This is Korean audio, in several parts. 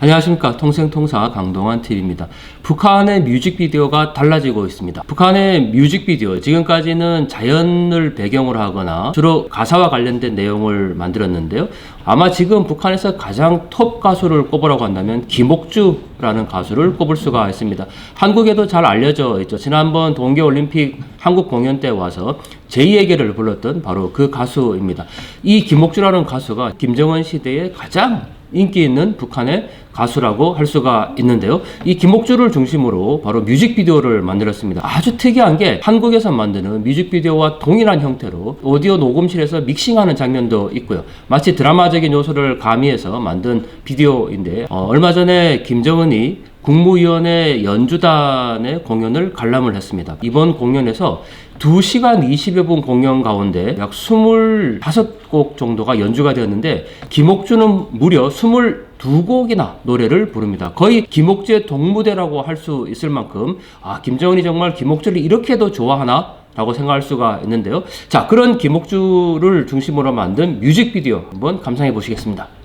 안녕하십니까 통생통사 강동환 TV입니다. 북한의 뮤직비디오가 달라지고 있습니다. 북한의 뮤직비디오 지금까지는 자연을 배경으로 하거나 주로 가사와 관련된 내용을 만들었는데요. 아마 지금 북한에서 가장 톱 가수를 꼽으라고 한다면 김옥주라는 가수를 꼽을 수가 있습니다. 한국에도 잘 알려져 있죠. 지난번 동계올림픽 한국 공연 때 와서 제2의계를 불렀던 바로 그 가수입니다. 이 김옥주라는 가수가 김정은 시대에 가장 인기 있는 북한의 가수라고 할 수가 있는데요. 이 김옥주를 중심으로 바로 뮤직비디오를 만들었습니다. 아주 특이한 게 한국에서 만드는 뮤직비디오와 동일한 형태로 오디오 녹음실에서 믹싱하는 장면도 있고요. 마치 드라마적인 요소를 가미해서 만든 비디오인데 어, 얼마 전에 김정은이 국무위원회 연주단의 공연을 관람을 했습니다. 이번 공연에서 2시간 20여 분 공연 가운데 약 25곡 정도가 연주가 되었는데 김옥주는 무려 22곡이나 노래를 부릅니다. 거의 김옥주의 동무대라고 할 수 있을 만큼 아 김정은이 정말 김옥주를 이렇게도 좋아하나? 라고 생각할 수가 있는데요. 자, 그런 김옥주를 중심으로 만든 뮤직비디오 한번 감상해 보시겠습니다.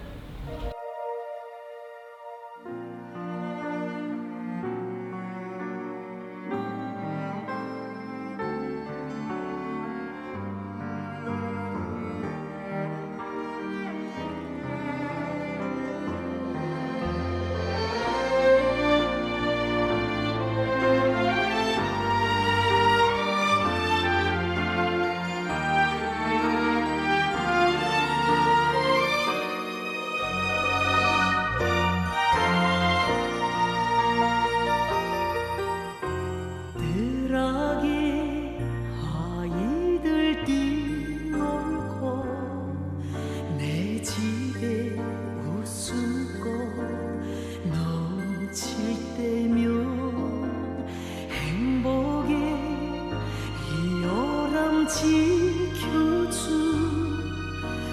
지켜준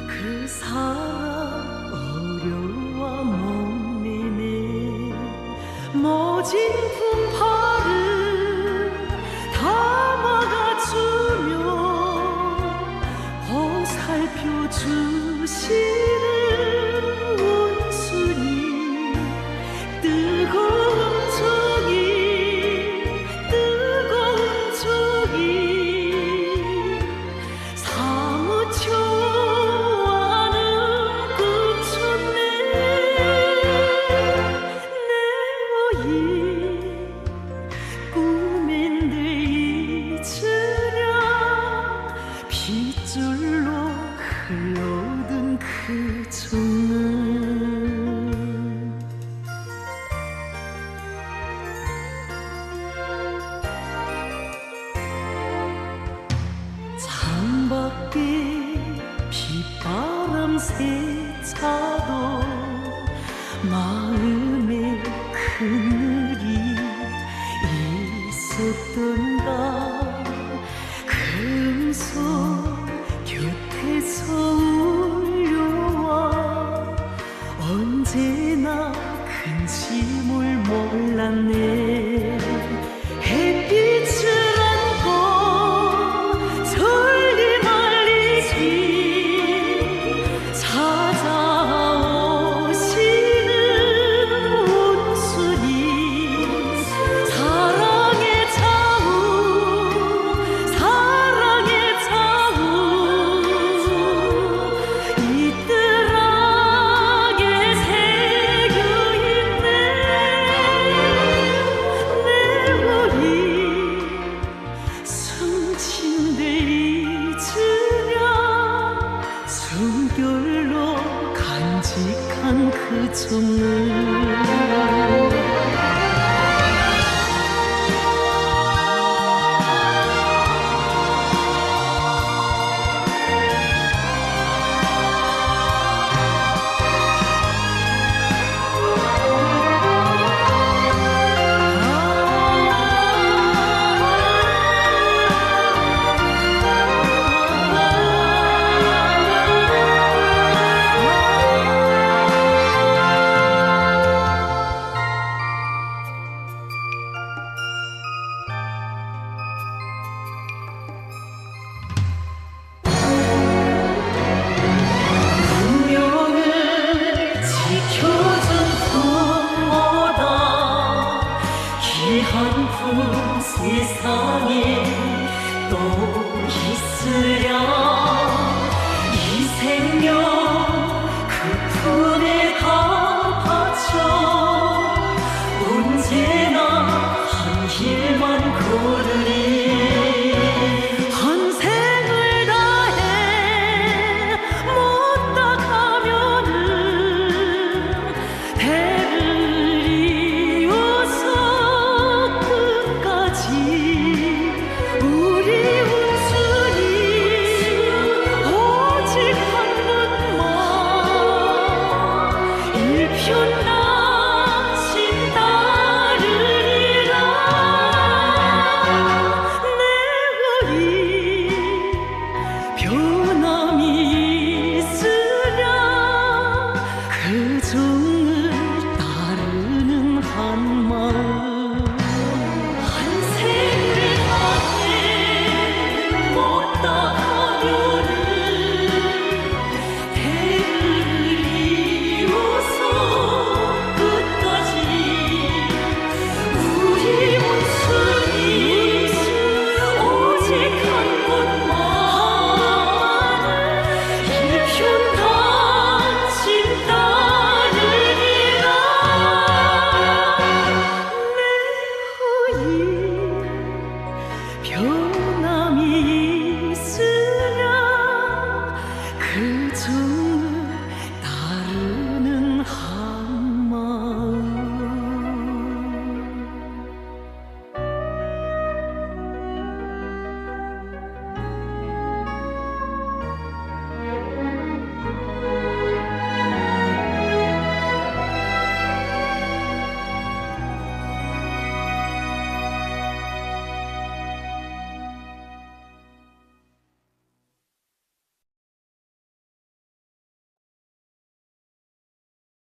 그 사람 어려워 못 내네 모진 품팔을 담아가주며 보살펴 주시 마음에 그늘이 있었던가? 금속 自由。